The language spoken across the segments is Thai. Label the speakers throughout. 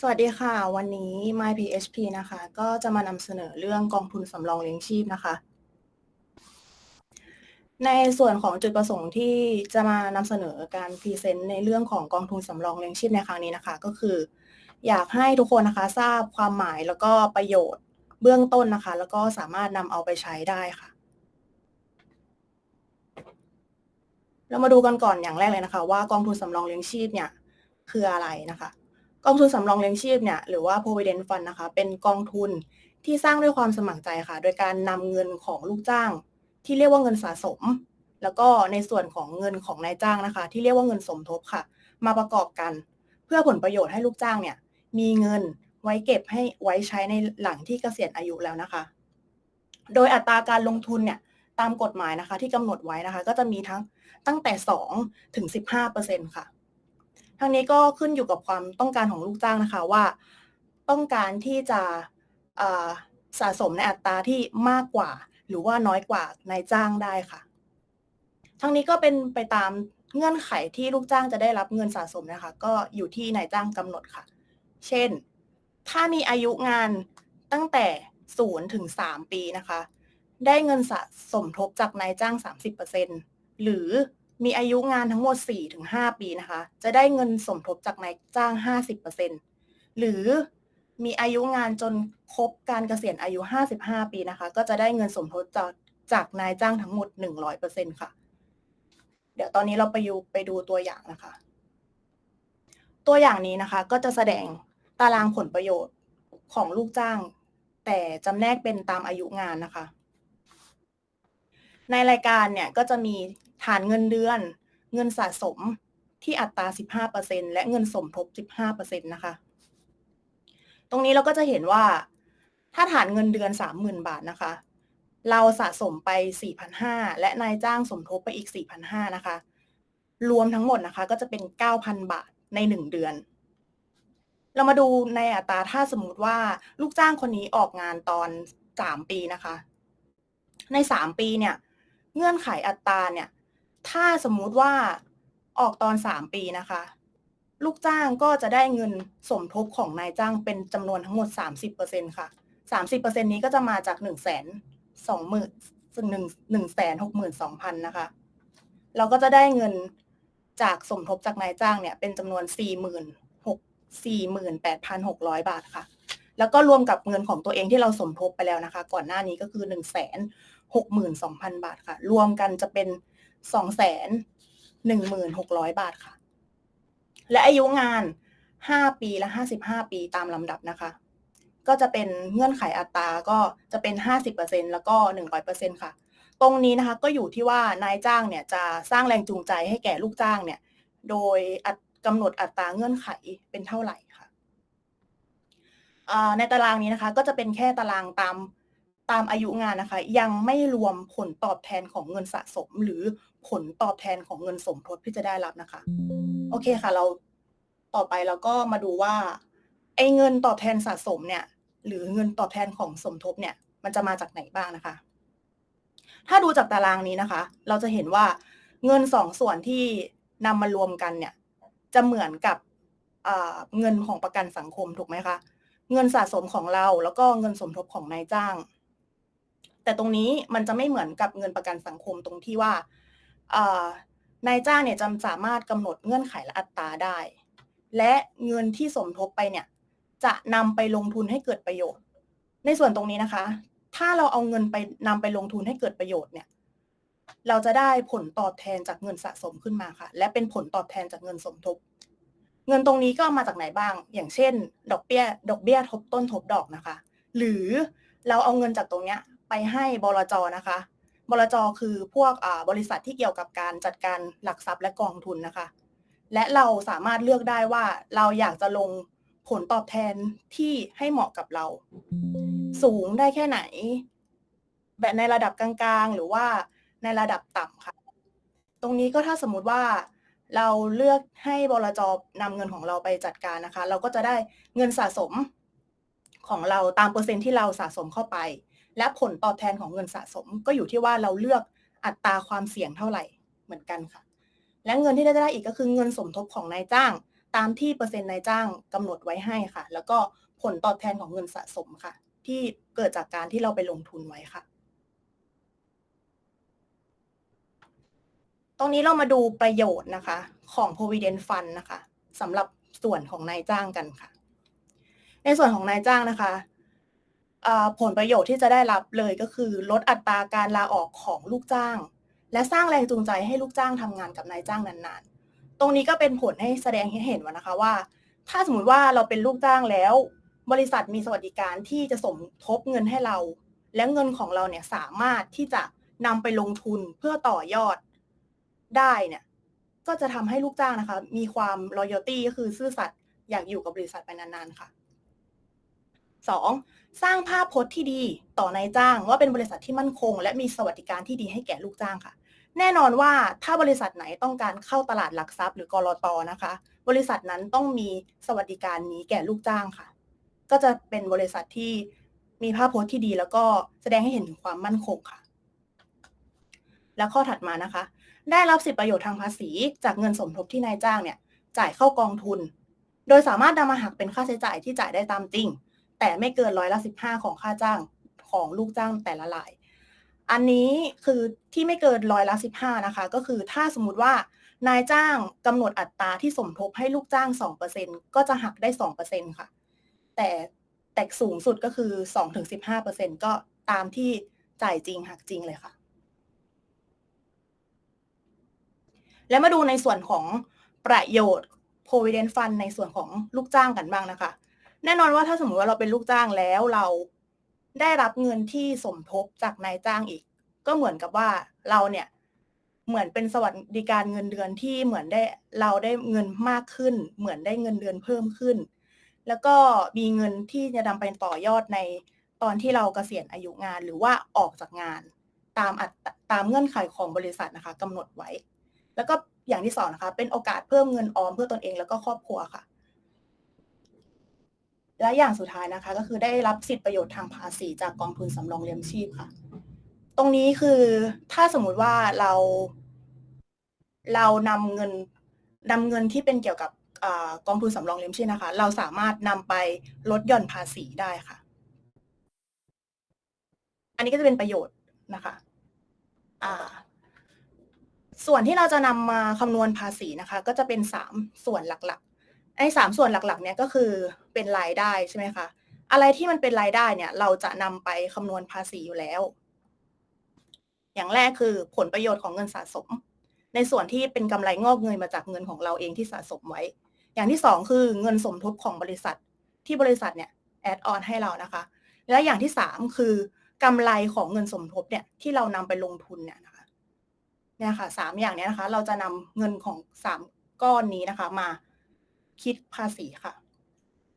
Speaker 1: สวัสดีค่ะ วันนี้ MyPHP นะคะ ก็จะมานำเสนอเรื่องกองทุนสำรองเลี้ยงชีพนะคะ ในส่วนของจุดประสงค์ที่จะมานำเสนอการพรีเซนต์ในเรื่องของกองทุนสำรองเลี้ยงชีพในครั้งนี้นะคะ ก็คือ อยากให้ทุกคนนะคะทราบความหมายแล้วก็ประโยชน์เบื้องต้นนะคะ แล้วก็สามารถนำเอาไปใช้ได้ค่ะ เรามาดูกันก่อนอย่างแรกเลยนะคะ ว่ากองทุนสำรองเลี้ยงชีพเนี่ยคืออะไรนะคะ กองทุนสำรองเลี้ยงชีพเนี่ยหรือว่า provident fund นะคะเป็นกองทุนที่สร้างด้วยความสมัครใจค่ะ โดยการนำเงินของลูกจ้าง ที่เรียกว่าเงินสะสม แล้วก็ในส่วนของเงินของนายจ้างนะคะ ที่เรียกว่าเงินสมทบค่ะ มาประกอบกัน เพื่อผลประโยชน์ให้ลูกจ้างเนี่ยมีเงินไว้เก็บให้ไว้ใช้ในหลังที่เกษียณอายุแล้วนะคะ โดยอัตราการลงทุนเนี่ยตามกฎหมายนะคะที่กำหนดไว้นะคะ ก็จะมีทั้งตั้งแต่ 2 ถึง 15%ค่ะ ทั้งนี้ก็ขึ้นอยู่กับความต้องการของลูกจ้างนะคะว่า ต้องการที่จะสะสมในอัตราที่มากกว่า หรือว่าน้อยกว่านายจ้างได้ค่ะ ทั้งนี้ก็เป็นไปตามเงื่อนไขที่ลูกจ้างจะได้รับเงินสะสมนะคะ ก็อยู่ที่นายจ้างกำหนดค่ะ เช่น ถ้ามีอายุงานตั้งแต่0ถึง3ปีนะคะ ได้เงินสะสมทบจากนายจ้าง 30%หรือ มีอายุงานทั้งหมด 4-5 ปีนะคะ จะได้เงินสมทบจากนายจ้าง 50%หรือมีอายุงานจนครบการเกษียณอายุ 55 ปีนะคะ ก็จะได้เงินสมทบจากจากนายจ้างทั้งหมด 100%ค่ะ เดี๋ยวตอนนี้เราไปดูไปดูตัวอย่างนะคะ ตัวอย่างนี้นะคะ ก็จะแสดงตารางผลประโยชน์ของลูกจ้าง แต่จำแนกเป็นตามอายุงานนะคะ ในรายการเนี่ยก็จะมีฐานเงินเดือน เงินสะสมที่อัตรา 15%และเงินสมทบ 15%นะคะ ตรงนี้เราก็จะเห็นว่า ถ้าฐานเงินเดือน 30,000 บาทนะคะ เราสะสมไป 4,500 และนายจ้างสมทบไปอีก 4,500 นะคะ รวมทั้งหมดนะคะ ก็จะเป็น 9,000 บาทใน 1 เดือน เรามาดูในอัตราถ้าสมมติว่าลูกจ้างคนนี้ออกงานตอน 3 ปีนะคะ ใน 3 ปีเนี่ย เงื่อนไขอัตราเนี่ย ถ้าสมมุติว่าออกตอนสามปีนะคะ ลูกจ้างก็จะได้เงินสมทบของนายจ้างเป็นจำนวนทั้งหมด 30%ค่ะ 30%นี้ก็จะมาจาก 1 2 0 0 0 0 1 1แสนหกหมื่นสองพันนะคะ เราก็จะได้เงินจากสมทบจากนายจ้างเนี่ย เป็นจำนวน 46,48,600 บาทค่ะ แล้วก็รวมกับเงินของตัวเองที่เราสมทบไปแล้วนะคะ ก่อนหน้านี้ก็คือ1 6 2 0 0 0 บาทค่ะ รวมกันจะเป็นสองแสนหนึ่งหมื่นหกร้อยบาทค่ะ และอายุงานห้าปีและห้าสิบห้าปีตามลำดับนะคะ ก็จะเป็นเงื่อนไขอัตราก็จะเป็นห้าสิบเปอร์เซ็นแล้วก็หนึ่งร้อยเปอร์เซ็นค่ะ ตรงนี้นะคะก็อยู่ที่ว่านายจ้างเนี่ยจะสร้างแรงจูงใจให้แก่ลูกจ้างเนี่ย โดยกำหนดอัตราเงื่อนไขเป็นเท่าไหร่ค่ะในตารางนี้นะคะ ก็จะเป็นแค่ตารางตาม ตามอายุงานนะคะ ยังไม่รวมผลตอบแทนของเงินสะสม หรือผลตอบแทนของเงินสมทบที่จะได้รับนะคะ โอเคค่ะ เราต่อไปเราก็มาดูว่าไอ้เงินตอบแทนสะสมเนี่ย หรือเงินตอบแทนของสมทบเนี่ย มันจะมาจากไหนบ้างนะคะ ถ้าดูจากตารางนี้นะคะ เราจะเห็นว่าเงินสองส่วนที่นำมารวมกันเนี่ย จะเหมือนกับเงินของประกันสังคมถูกไหมคะ เงินสะสมของเราแล้วก็เงินสมทบของนายจ้าง แต่ตรงนี้มันจะไม่เหมือนกับเงินประกันสังคมตรงที่ว่านายจ้างเนี่ยจะสามารถกำหนดเงื่อนไขและอัตราได้ และเงินที่สมทบไปเนี่ยจะนำไปลงทุนให้เกิดประโยชน์ ในส่วนตรงนี้นะคะ ถ้าเราเอาเงินไปนำไปลงทุนให้เกิดประโยชน์เนี่ยเราจะได้ผลตอบแทนจากเงินสะสมขึ้นมาค่ะ และเป็นผลตอบแทนจากเงินสมทบ เงินตรงนี้ก็มาจากไหนบ้าง อย่างเช่น ดอกเบี้ย ดอกเบี้ยทบต้นทบดอกนะคะ หรือเราเอาเงินจากตรงเนี้ย ไปให้บลจนะคะ บลจคือพวกบริษัทที่เกี่ยวกับการจัดการหลักทรัพย์และกองทุนนะคะ และเราสามารถเลือกได้ว่าเราอยากจะลงผลตอบแทนที่ให้เหมาะกับเรา สูงได้แค่ไหน แบบในระดับกลางๆ หรือว่าในระดับต่ำค่ะ ตรงนี้ก็ถ้าสมมุติว่าเราเลือกให้บลจนำเงินของเราไปจัดการนะคะ เราก็จะได้เงินสะสมของเราตามเปอร์เซ็นที่เราสะสมเข้าไป และผลตอบแทนของเงินสะสม ก็อยู่ที่ว่าเราเลือกอัตราความเสี่ยงเท่าไหร่เหมือนกันค่ะ และเงินที่ได้ได้อีกก็คือเงินสมทบของนายจ้าง ตามที่เปอร์เซ็นต์นายจ้างกำหนดไว้ให้ค่ะ แล้วก็ผลตอบแทนของเงินสะสมค่ะ ที่เกิดจากการที่เราไปลงทุนไว้ค่ะ ตรงนี้เรามาดูประโยชน์นะคะ ของ provident fund นะคะสำหรับส่วนของนายจ้างกันค่ะ ในส่วนของนายจ้างนะคะ ผลประโยชน์ที่จะได้รับเลยก็คือ ลดอัตราการลาออกของลูกจ้าง และสร้างแรงจูงใจให้ลูกจ้างทำงานกับนายจ้างนานๆ ตรงนี้ก็เป็นผลให้แสดงให้เห็นว่านะคะว่า ถ้าสมมติว่าเราเป็นลูกจ้างแล้ว บริษัทมีสวัสดิการที่จะสมทบเงินให้เรา และเงินของเราเนี่ยสามารถที่จะนำไปลงทุนเพื่อต่อยอดได้เนี่ยก็จะทำให้ลูกจ้างนะคะ มีความ loyalty ก็คือซื่อสัตย์อยากอยู่กับบริษัทไปนานๆค่ะ 2. สร้างภาพพจน์ที่ดีต่อนายจ้าง ว่าเป็นบริษัทที่มั่นคง และมีสวัสดิการที่ดีให้แก่ลูกจ้างค่ะ แน่นอนว่าถ้าบริษัทไหนต้องการเข้าตลาดหลักทรัพย์หรือกรอตนะคะ บริษัทนั้นต้องมีสวัสดิการนี้แก่ลูกจ้างค่ะ ก็จะเป็นบริษัทที่มีภาพพจน์ที่ดี แล้วก็แสดงให้เห็นถึงความมั่นคงค่ะ และข้อถัดมานะคะ ได้รับสิทธิประโยชน์ทางภาษี จากเงินสมทบที่นายจ้างเนี่ยจ่ายเข้ากองทุน โดยสามารถนำมาหักเป็นค่าใช้จ่ายที่จ่ายได้ตามจริง แต่ไม่เกินร้อยละสิบห้าของค่าจ้างของลูกจ้างแต่ละราย อันนี้คือที่ไม่เกินร้อยละสิบห้านะคะ ก็คือถ้าสมมติว่านายจ้างกำหนดอัตราที่สมทบให้ลูกจ้างสองเปอร์เซ็นก็จะหักได้สองเปอร์เซ็นค่ะ แต่แต่สูงสุดก็คือสองถึงสิบห้าเปอร์เซ็นก็ตามที่จ่ายจริงหักจริงเลยค่ะ แล้วมาดูในส่วนของประโยชน์ provident fund ในส่วนของลูกจ้างกันบ้างนะคะ แน่นอนว่าถ้าสมมติว่าเราเป็นลูกจ้างแล้วเราได้รับเงินที่สมทบจากนายจ้างอีก ก็เหมือนกับว่าเราเนี่ยเหมือนเป็นสวัสดิการเงินเดือนที่เหมือนได้เราได้เงินมากขึ้น เหมือนได้เงินเดือนเพิ่มขึ้น แล้วก็มีเงินที่จะนำไปต่อยอดในตอนที่เรากเกษียณอายุงานหรือว่าออกจากงาน ตามอัตตามเงื่อนไขของบริษัทนะคะกำหนดไว้ แล้วก็อย่างที่สองนะคะ เป็นโอกาสเพิ่มเงินออมเพื่อตนเองแล้วก็ครอบครัวค่ะ และอย่างสุดท้ายนะคะ ก็คือได้รับสิทธิประโยชน์ทางภาษีจากกองทุนสำรองเลี้ยงชีพค่ะ ตรงนี้คือถ้าสมมุติว่าเรา เรานำเงินนำเงินที่เป็นเกี่ยวกับอกองทุนสำรองเลี้ยงชีพนะคะ เราสามารถนำไปลดหย่อนภาษีได้ค่ะ อันนี้ก็จะเป็นประโยชน์นะคะส่วนที่เราจะนำมาคำนวณภาษีนะคะ ก็จะเป็นสามส่วนหลัก ไอ้สามส่วนหลักๆเนี่ยก็คือเป็นรายได้ใช่ไหมคะอะไรที่มันเป็นรายได้เนี่ย เราจะนำไปคำนวณภาษีอยู่แล้ว อย่างแรกคือผลประโยชน์ของเงินสะสม ในส่วนที่เป็นกำไรงอกเงยมาจากเงินของเราเองที่สะสมไว้ อย่างที่สองคือเงินสมทบของบริษัทที่บริษัทเนี่ยแอดออนให้เรานะคะ และอย่างที่สามคือกำไรของเงินสมทบเนี่ยที่เรานำไปลงทุนเนี่ยนะคะเนี่ยค่ะสามอย่างเนี้นะคะ เราจะนำเงินของสามก้อนนี้นะคะ มา คิดภาษีค่ะ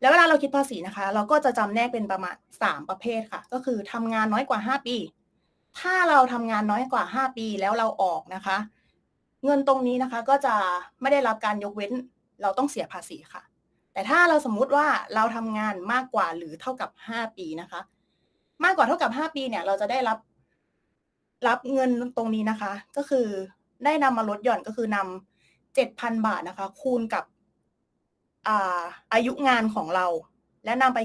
Speaker 1: แล้วเวลาเราคิดภาษีนะคะ เราก็จะจำแนกเป็นประมาณสามประเภทค่ะ ก็คือทำงานน้อยกว่าห้าปี ถ้าเราทำงานน้อยกว่าห้าปีแล้วเราออกนะคะ เงินตรงนี้นะคะก็จะไม่ได้รับการยกเว้นเราต้องเสียภาษีค่ะ แต่ถ้าเราสมมุติว่าเราทำงานมากกว่าหรือเท่ากับห้าปีนะคะ มากกว่าเท่ากับห้าปีเนี่ย เราจะได้รับรับเงินตรงนี้นะคะ ก็คือได้นำมาลดหย่อนก็คือนำเจ็ดพันบาทนะคะ คูณกับ อายุงานของเรา และนำไป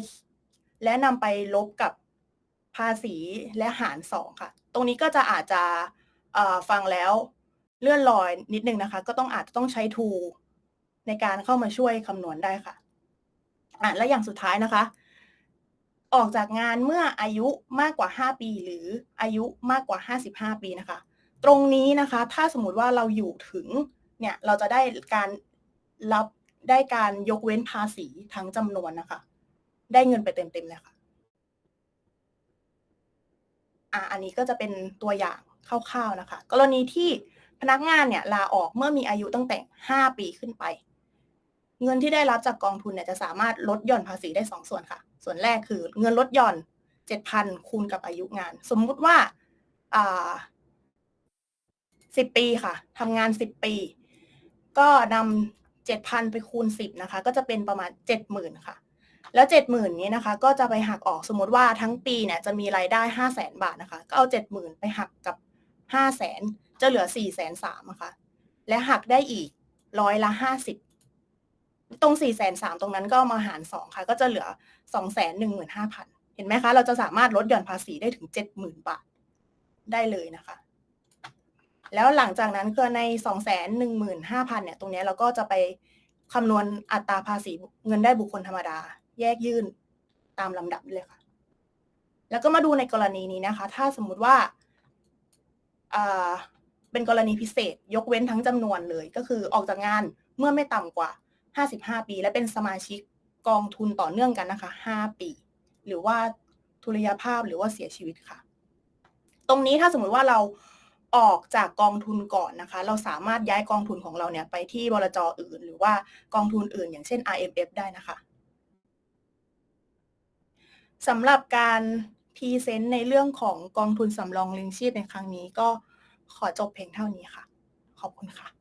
Speaker 1: และนำไปลบกับภาษีและหารสองค่ะ ตรงนี้ก็จะอาจจะฟังแล้วเลื่อนลอยนิดนึงนะคะ ก็ต้องอาจจะต้องใช้ทูในการเข้ามาช่วยคำนวณได้ค่ะอะและอย่างสุดท้ายนะคะ ออกจากงานเมื่ออายุมากกว่า 5 ปี หรืออายุมากกว่า 55 ปีนะคะ ตรงนี้นะคะ ถ้าสมมติว่าเราอยู่ถึงเนี่ยเราจะได้การรับ ได้การยกเว้นภาษีทั้งจำนวนนะคะ ได้เงินไปเต็มๆเลยค่ะอ่าอันนี้ก็จะเป็นตัวอย่างคร่าวๆนะคะ กรณีที่พนักงานเนี่ยลาออกเมื่อมีอายุตั้งแต่ 5 ปีขึ้นไป เงินที่ได้รับจากกองทุนเนี่ยจะสามารถลดหย่อนภาษีได้ 2 ส่วนค่ะ ส่วนแรกคือเงินลดหย่อน 7,000 คูณกับอายุงาน สมมุติว่าอ่า10 ปีค่ะทำงาน 10 ปี ก็นำ7,000ไปคูณ10นะคะ ก็จะเป็นประมาณ70,000ค่ะ แล้ว70,000นี้นะคะ ก็จะไปหักออกสมมติว่าทั้งปีเนี่ยจะมีรายได้500,000บาทนะคะ ก็เอา70,000ไปหักกับ500,000จะเหลือ403,000นะคะ และหักได้อีกร้อยละ50ตรง403,000ตรงนั้นก็มาหาร2ค่ะ ก็จะเหลือ215,000เห็นไหมคะ เราจะสามารถลดหย่อนภาษีได้ถึง70,000บาทได้เลยนะคะ แล้วหลังจากนั้นคือใน 215,000เนี่ยตรงนี้เราก็จะไปคำนวณอัตราภาษีเงินได้บุคคลธรรมดา แยกยื่นตามลำดับเลยค่ะ แล้วก็มาดูในกรณีนี้นะคะ ถ้าสมมุติว่าาเป็นกรณีพิเศษ ยกเว้นทั้งจำนวนเลย ก็คือออกจากงานเมื่อไม่ต่ำกว่า 55 ปี และเป็นสมาชิกกองทุนต่อเนื่องกันนะคะ 5 ปี หรือว่าทุรยภาพหรือว่าเสียชีวิตค่ะ ตรงนี้ถ้าสมมุติว่าเรา ออกจากกองทุนก่อนนะคะ เราสามารถย้ายกองทุนของเราเนี่ยไปที่บลจอื่น หรือว่ากองทุนอื่น อย่างเช่น RMF ได้นะคะสำหรับการพรีเซนต์ในเรื่องของกองทุนสำรองเลี้ยงชีพในครั้งนี้ก็ขอจบเพียงเท่านี้ค่ะ ขอบคุณค่ะ